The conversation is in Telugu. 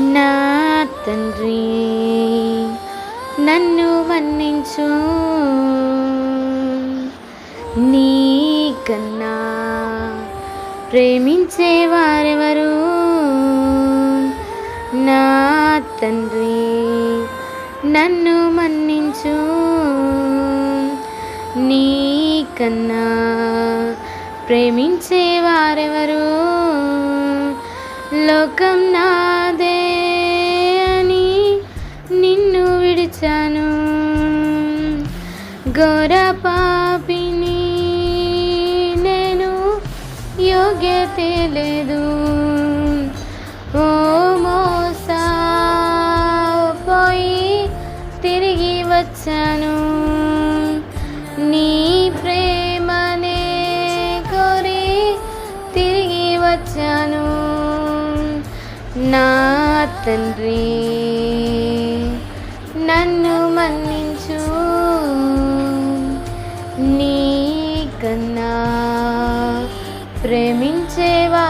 నా తండ్రి నన్ను మన్నించు నీ ప్రేమించేవారెవరు నా తండ్రి నన్ను మన్నించు. నీ కన్నా లోకం నా విడిచాను ఘోర పాపిని నేను యోగ్యత లేదు ఓ మోసా పోయి తిరిగి వచ్చాను. నీ ప్రేమనే కోరి తిరిగి వచ్చాను. నా తండ్రి నన్ను మన్నించు. నీ కన్నా ప్రేమించేవా